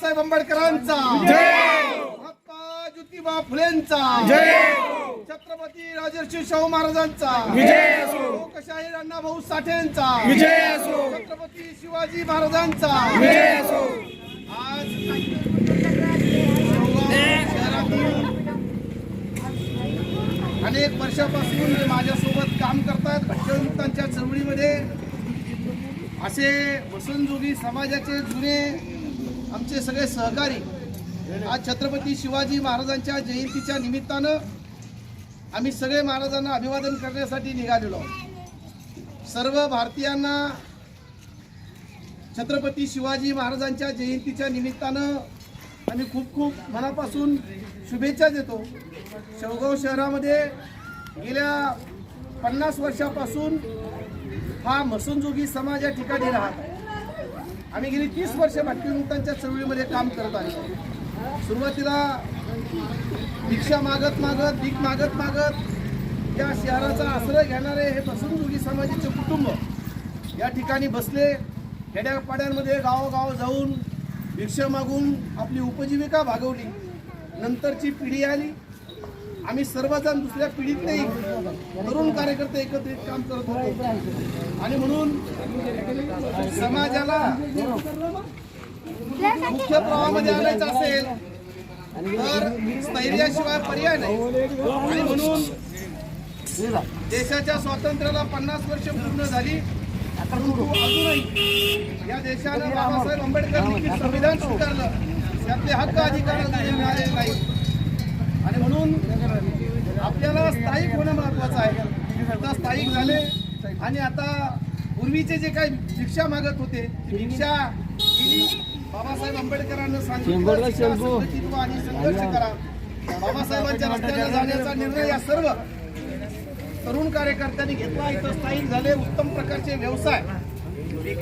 बाबासाहेब आंबेडकरांचा. महात्मा ज्योतिबा फुलेंचा. छत्रपती राजर्षी शाहू महाराजांचा. लोकशाहीर अण्णाभाऊ साठेंचा. छत्रपती शिवाजी महाराजांचा. आज शहरातील अनेक वर्षापासून माझ्यासोबत काम करतात. भटकविमुक्तांच्या चळवळीमध्ये असे वसंतजोगी समाजाचे जुने आमचे सगळे सहकारी आज छत्रपती शिवाजी महाराजांच्या जयंतीच्या निमित्तानं आम्ही सगळे महाराजांना अभिवादन करण्यासाठी निघालेलो आहोत. सर्व भारतीयांना छत्रपती शिवाजी महाराजांच्या जयंतीच्या निमित्तानं आम्ही खूप खूप मनापासून शुभेच्छा देतो. शेवगाव शहरामध्ये गेल्या पन्नास वर्षापासून हा मसनजोगी समाज या ठिकाणी राहत आहे. आम्ही गेली तीस वर्ष भटकीमुक्तांच्या चळवळीमध्ये काम करत आलो. सुरुवातीला भिक्षा मागत मागत भीक मागत मागत या शहराचा आश्रय घेणारे हे मसनजोगी समाजाचे कुटुंब या ठिकाणी बसले. खेड्यापाड्यांमध्ये गावोगाव जाऊन भिक्षा मागून आपली उपजीविका भागवली. नंतरची पिढी आली. आम्ही सर्वजण दुसऱ्या पिढीतलेही तरुण कार्यकर्ते एकत्रित काम करत होतो. आणि म्हणून समाजाला मुख्य प्रवाहामध्ये आणायचं असेल तर स्थैर्याशिवाय पर्याय नाही. आणि म्हणून देशाच्या स्वातंत्र्याला पन्नास वर्ष पूर्ण झाली. परंतु अजूनही या देशानं बाबासाहेब आंबेडकरांनी संविधान स्वीकारलं. त्यातले हक्क अधिकार अजूनही नाही म्हणून आपल्याला स्थायिक होणं महत्वाचं आहे. आता स्थायिक झाले आणि आता पूर्वीचे जे काही भिक्षा मागत होते ती भिक्षा केली बाबासाहेब आंबेडकरांना सांगितलं शिका, संघटित व्हा आणि संघर्ष करा. बाबासाहेबांच्या रस्त्याने जाण्याचा निर्णय या सर्व तरुण कार्यकर्त्यांनी घेतला. इथं स्थायिक झाले उत्तम प्रकारचे व्यवसाय.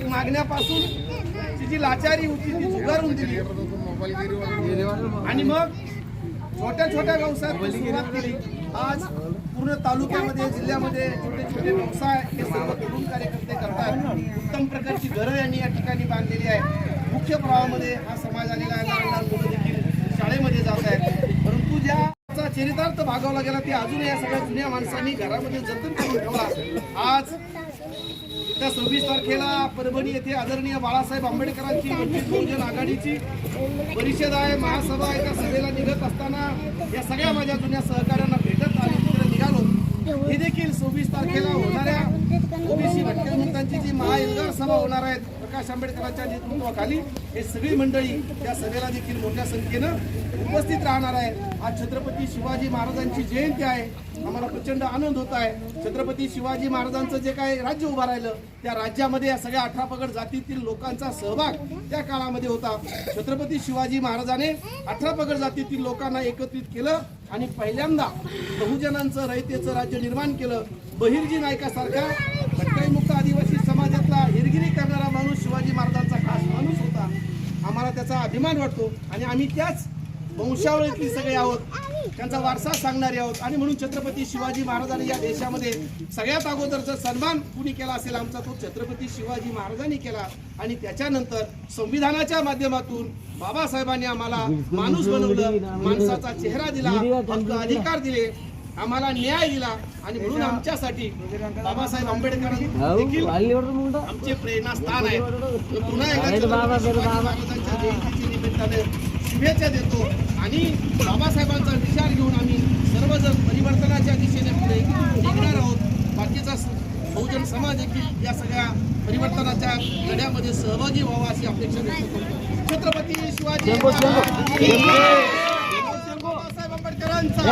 मागण्यापासून ती जी लाचारी होती ती झुगारून दिली. आणि मग छोट्या छोट्या व्यवसायात सुरुवात केली. आज पूर्ण तालुक्यामध्ये जिल्ह्यामध्ये छोटे छोटे व्यवसाय हे सर्व तरुण कार्यकर्ते करतात. उत्तम प्रकारची घरं यांनी या ठिकाणी बांधलेली आहे मुख्य प्रवाहामध्ये हा समाज आलेला आहे. लहान लहान मुलं देखील शाळेमध्ये जात आहेत. परंतु ज्या चरितार्थ भागवला गेला ते अजून या सगळ्या जुन्या माणसांनी घरामध्ये जतन करून ठेवला आज त्या सव्वीस तारखेला परभणी येथे आदरणीय बाळासाहेब आंबेडकरांची वंचित बहुजन आघाडीची परिषद आहे. महासभा आहे. त्या सभेला निघत असताना या सगळ्या माझ्या जुन्या सहकाऱ्यांना भेटत आणि तिकडे निघालो. हे देखील सव्वीस तारखेला होणाऱ्या ओबीसी भटकविमुक्तांची जी मा सभा होणार आहेत. प्रकाश आंबेडकरांच्या नेतृत्वाखाली हे सगळी मंडळी त्या सभेला देखील मोठ्या संख्येनं उपस्थित राहणार आहे आज छत्रपती शिवाजी महाराजांची जयंती आहे. आम्हाला प्रचंड आनंद होत आहे. छत्रपती शिवाजी महाराजांचं जे काय राज्य उभं राहिलं त्या राज्यामध्ये या सगळ्या अठरा पगड जातीतील लोकांचा सहभाग त्या काळामध्ये होता. छत्रपती शिवाजी महाराजाने अठरा पगड जातीतील लोकांना एकत्रित केलं आणि पहिल्यांदा बहुजनांचं रयतेचं राज्य निर्माण केलं. बहिर्जी नायकासारख्या भटकाईमुक्त आदिवासी समाजातला हिरगिरी करणारा माणूस शिवाजी महाराजांचा खास माणूस होता आम्हाला त्याचा अभिमान वाटतो आणि आम्ही त्याच वंशावळीतली सगळे आहोत. त्यांचा वारसा सांगणारे आहोत. आणि म्हणून छत्रपती शिवाजी महाराजांनी या देशामध्ये सगळ्यात अगोदरचा सन्मान कुणी केला असेल आमचा तो छत्रपती शिवाजी महाराजांनी केला. आणि त्याच्यानंतर संविधानाच्या माध्यमातून बाबासाहेबांनी आम्हाला माणूस बनवलं माणसाचा चेहरा दिला हक्क अधिकार दिले. आम्हाला न्याय दिला आणि म्हणून आमच्यासाठी बाबासाहेब आंबेडकरांनी देखील आमचे प्रेरणास्थान आहे. पुन्हा एकदा जयंतीच्या निमित्ताने शुभेच्छा देतो आणि बाबासाहेबांचा विचार घेऊन आम्ही सर्वजण परिवर्तनाच्या दिशेने पुढे निघणार आहोत. बाकीचा बहुजन समाज देखील या सगळ्या परिवर्तनाच्या लढ्यामध्ये सहभागी व्हावा अशी अपेक्षा व्यक्त करतो. छत्रपती शिवाजी. बाबासाहेब आंबेडकरांचा.